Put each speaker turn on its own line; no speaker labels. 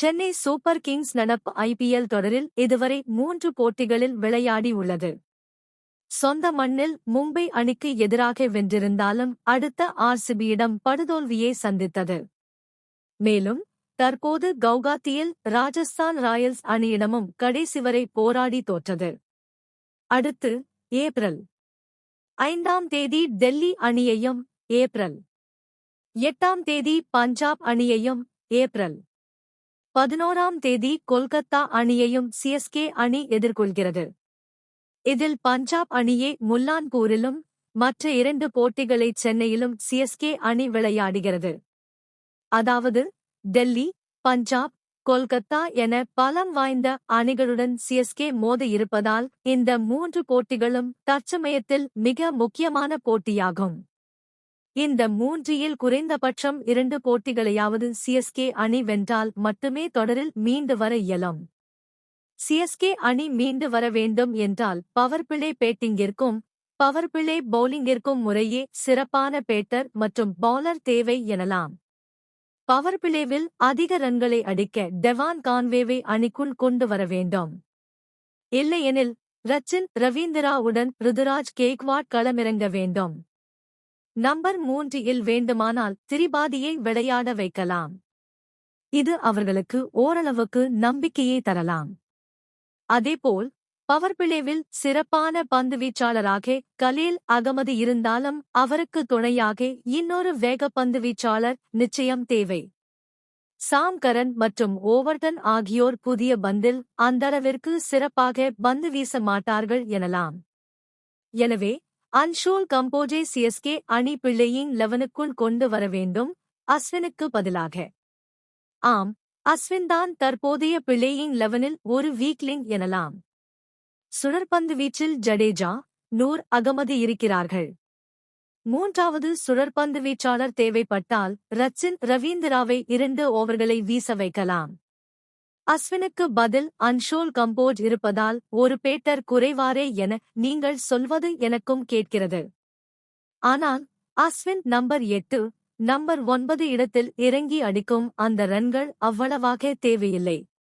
Chennai super kings நடப்பு IPL தொடரில் இதுவரை மூன்று போட்டிகளில் விளையாடி உள்ளது. சொந்த மண்ணில் மும்பை அணிக்கு எதிராக வென்றிருந்தாலும் அடுத்த ஆர்சிபியிடம் படுதோல்வியை சந்தித்தது. மேலும் தற்போது கவுகாத்தியில் ராஜஸ்தான் ராயல்ஸ் அணியிடமும் கடைசி வரை போராடி தோற்றது. அடுத்து ஏப்ரல் ஐந்தாம் தேதி டெல்லி அணியையும் ஏப்ரல் எட்டாம் தேதி பஞ்சாப் அணியையும் ஏப்ரல் பதினோராம் தேதி கொல்கத்தா அணியையும் சிஎஸ்கே அணி எதிர்கொள்கிறது. இதில் பஞ்சாப் அணியே முல்லான்பூரிலும் மற்ற இரண்டு போட்டிகளை சென்னையிலும் சிஎஸ்கே அணி விளையாடுகிறது. அதாவது டெல்லி பஞ்சாப் கொல்கத்தா என பலம் வாய்ந்த அணிகளுடன் சிஎஸ்கே மோத இருப்பதால் இந்த மூன்று போட்டிகளும் தற்சமயத்தில் மிக முக்கியமான போட்டியாகும். இந்த மூன்றில் குறைந்தபட்சம் இரண்டு போட்டிகளையாவது சிஎஸ்கே அணி வென்றால் மட்டுமே தொடரில் மீண்டு வர இயலும். சிஎஸ்கே அணி மீண்டு வர வேண்டும் என்றால் பவர் பிளே பேட்டிங்கிற்கும் பவர் பிளே பவுலிங்கிற்கும் முறையே சிறப்பான பேட்டர் மற்றும் பவுலர் தேவை எனலாம். பவர் பிளேவில் அதிக ரன்களை அடிக்க டெவான் கான்வேவை அணிக்குள் கொண்டு வர வேண்டும். இல்லையெனில் ரச்சின் ரவீந்திராவுடன் ருதுராஜ் கேக்வாட் களமிறங்க வேண்டும். நம்பர் மூன்று இல் வேண்டுமானால் திரிபாதியை விளையாட வைக்கலாம். இது அவர்களுக்கு ஓரளவுக்கு நம்பிக்கையை தரலாம். அதேபோல் பவர் பிளேவில் சிறப்பான பந்து வீச்சாளராக கலீல் அகமது இருந்தாலும் அவருக்கு துணையாக இன்னொரு வேக பந்துவீச்சாளர் நிச்சயம் தேவை. சாம் கரன் மற்றும் ஓவர்டன் ஆகியோர் புதிய பந்தில் அந்தளவிற்கு சிறப்பாக பந்து வீச மாட்டார்கள் எனலாம். எனவே அன்ஷோல் கம்போஜே சிஎஸ்கே அணி பிள்ளையின் லெவனுக்குள் கொண்டு வர வேண்டும். அஸ்வினுக்கு பதிலாக. ஆம் அஸ்வின்தான் தற்போதைய பிள்ளையின் லெவனில் ஒரு வீக்லிங் எனலாம். சுழற்பந்து வீச்சில் ஜடேஜா நூர் அகமது இருக்கிறார்கள். மூன்றாவது சுழற்பந்து வீச்சாளர் தேவைப்பட்டால் ரச்சின் ரவீந்திராவை இரண்டு ஓவர்களை வீச வைக்கலாம். அஸ்வினுக்கு பதில் அன்ஷோல் கம்போஜ் இருப்பதால் ஒரு பேட்டர் குறைவாரே என நீங்கள் சொல்வது எனக்கும் கேட்கிறது. ஆனால் அஸ்வின் நம்பர் எட்டு நம்பர் ஒன்பது இடத்தில் இறங்கி அடிக்கும் அந்த ரன்கள் அவ்வளவாக தேவையில்லை.